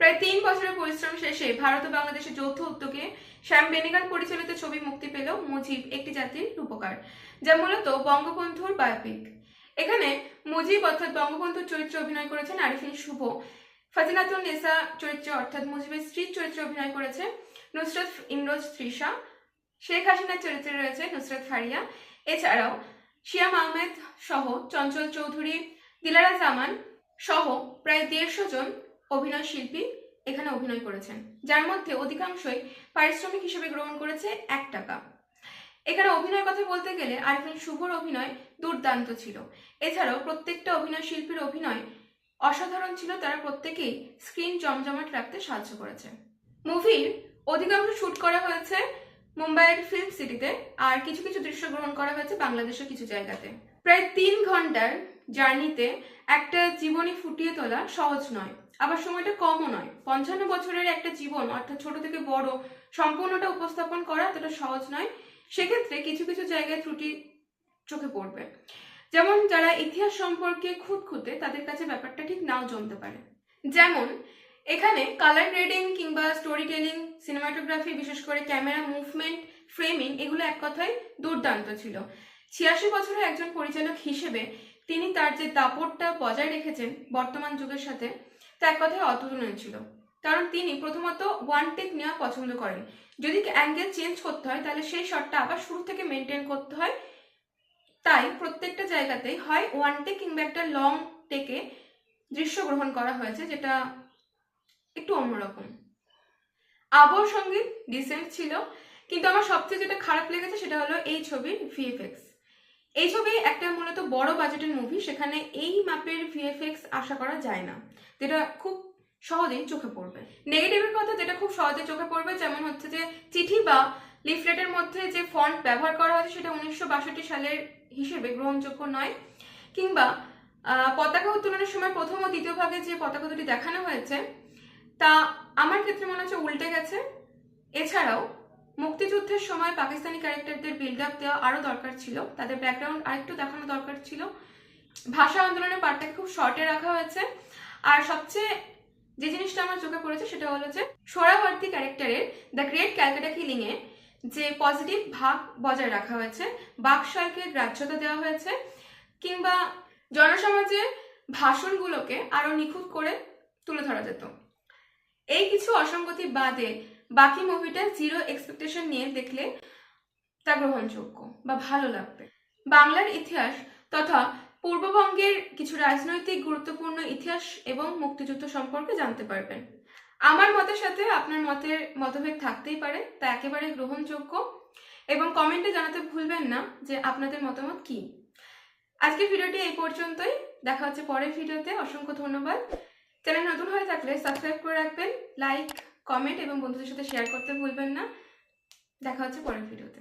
প্রায় তিন বছরের পরিশ্রম শেষে ভারত ও বাংলাদেশের যৌথ উদ্যোগে শ্যাম বেনেগাল পরিচালিত ছবি মুক্তি পেল মুজিব, একটি জাতির রূপকার, যা মূলত বঙ্গবন্ধুর বায়োপিক এখানে মুজিব অর্থাৎ বঙ্গবন্ধুর চরিত্রে অভিনয় করেছেন আরিফিন শুভ ফাজিলাতুন নেসা চরিত্রে অর্থাৎ মুজিবের স্ত্রীর চরিত্রে অভিনয় করেছে নুসরত ইমরোজ ত্রিশা শেখ হাসিনার চরিত্রে রয়েছে নুসরত ফারিয়া। এছাড়াও শিয়াম আহমেদ সহ চঞ্চল চৌধুরী, দিলারা জামান সহ প্রায় দেড়শো জন অভিনয় শিল্পী এখানে অভিনয় করেছেন, যার মধ্যে অধিকাংশই পারিশ্রমিক হিসেবে গ্রহণ করেছে এক টাকা। এখানে অভিনয়ের কথা বলতে গেলে আরিফিন শুভর অভিনয় দুর্দান্ত ছিল। এছাড়াও প্রত্যেকটা অভিনয় শিল্পীর অভিনয় অসাধারণ ছিল, তারা প্রত্যেকেই স্ক্রিন জমজমাট রাখতে সাহায্য করেছে। মুভির অধিকাংশ শুট করা হয়েছে মুম্বাইয়ের ফিল্ম সিটিতে, আর কিছু কিছু দৃশ্য গ্রহণ করা হয়েছে বাংলাদেশের কিছু জায়গাতে। প্রায় তিন ঘণ্টার জার্নিতে একটা জীবনী ফুটিয়ে তোলা সহজ নয়। আবার সময়টা কমও নয়। পঞ্চান্ন বছরের একটা জীবন, অর্থাৎ ছোট থেকে বড়, সম্পূর্ণটা উপস্থাপন করা এতটা সহজ নয়। সেক্ষেত্রে কিছু কিছু জায়গায় ত্রুটি চোখে পড়বে। যেমন যারা ইতিহাস সম্পর্কে খুঁতখুঁতে তাদের কাছে ব্যাপারটা ঠিক নাও জমতে পারে। যেমন, এখানে কালার গ্রেডিং কিংবা স্টোরি টেলিং সিনেমাটোগ্রাফি বিশেষ করে ক্যামেরা মুভমেন্ট ফ্রেমিং এগুলো এক কথায় দুর্দান্ত ছিল। ছিয়াশি বছরের একজন পরিচালক হিসেবে তিনি তার যে দাপটটা বজায় রেখেছেন বর্তমান যুগের সাথে, তা এক কথায় অতুলনীয় ছিল। কারণ তিনি প্রথমত ওয়ান টেক নেওয়া পছন্দ করেন। যদি অ্যাঙ্গেল চেঞ্জ করতে হয়, তাহলে সেই শটটা আবার শুরু থেকে মেনটেন করতে হয়। তাই প্রত্যেকটা জায়গাতেই হয় ওয়ান টেক কিংবা একটা লং টেকে দৃশ্য গ্রহণ করা হয়েছে, যেটা একটু অন্যরকম। আবহ সংগীত ডিসেন্ট ছিল, কিন্তু আমার সবচেয়ে যেটা খারাপ লেগেছে সেটা হলো এই ছবির ভিএফএক্স এই ছবি একটা মূলত বড় বাজেটের মুভি সেখানে এই মাপের ভিএফএক্স আশা করা যায় না, যেটা খুব সহজেই চোখে পড়বে। নেগেটিভের কথা যেটা খুব সহজে চোখে পড়বে, যেমন হচ্ছে যে চিঠি বা লিফলেটের মধ্যে যে ফন্ট ব্যবহার করা হয়েছে, সেটা উনিশশো বাষট্টি সালের হিসেবে গ্রহণযোগ্য নয়। কিংবা পতাকা উত্তোলনের সময় প্রথম ও দ্বিতীয় ভাগে যে পতাকা দুটি দেখানো হয়েছে, তা আমার ক্ষেত্রে মনে হচ্ছে উল্টে গেছে। এছাড়াও মুক্তিযুদ্ধের সময় পাকিস্তানি ক্যারেক্টারদের বিল্ড আপ দেওয়া আরও দরকার ছিল। তাদের ব্যাকগ্রাউন্ড আরেকটু দেখানো দরকার ছিল। ভাষা আন্দোলনের পার্টটাকে খুব শর্টে রাখা হয়েছে। আর সবচেয়ে যে জিনিসটা আমার চোখে পড়েছে সেটা হলো যে, সোহরাওয়ার্দী ক্যারেক্টারের দ্য গ্রেট ক্যালকাটা কিলিং এ যে পজিটিভ ভাব বজায় রাখা হয়েছে, বাকশালকে গ্রাহ্যতা দেওয়া হয়েছে কিংবা জনসমাজে ভাষণগুলোকে আরও নিখুঁত করে তুলে ধরা যেত। এই কিছু অসঙ্গতি বাদে বাকি মুভিটা জিরো এক্সপেকটেশন নিয়ে দেখলে তা গ্রহণযোগ্য বা ভালো লাগবে। বাংলার ইতিহাস তথা পূর্ববঙ্গের কিছু রাজনৈতিক গুরুত্বপূর্ণ ইতিহাস এবং মুক্তিযুদ্ধ সম্পর্কে জানতে পারবেন। আমার মতের সাথে আপনার মতের মতভেদ থাকতেই পারে, তা একেবারে গ্রহণযোগ্য এবং কমেন্টে জানাতে ভুলবেন না যে আপনাদের মতামত কি। আজকের ভিডিওটি এই পর্যন্তই। দেখা হচ্ছে পরের ভিডিওতে। অসংখ্য ধন্যবাদ। চ্যানেল নতুন হয়ে থাকলে সাবস্ক্রাইব করে রাখবেন, লাইক কমেন্ট এবং বন্ধুদের সাথে শেয়ার করতে ভুলবেন না। দেখা হচ্ছে পরের ভিডিওতে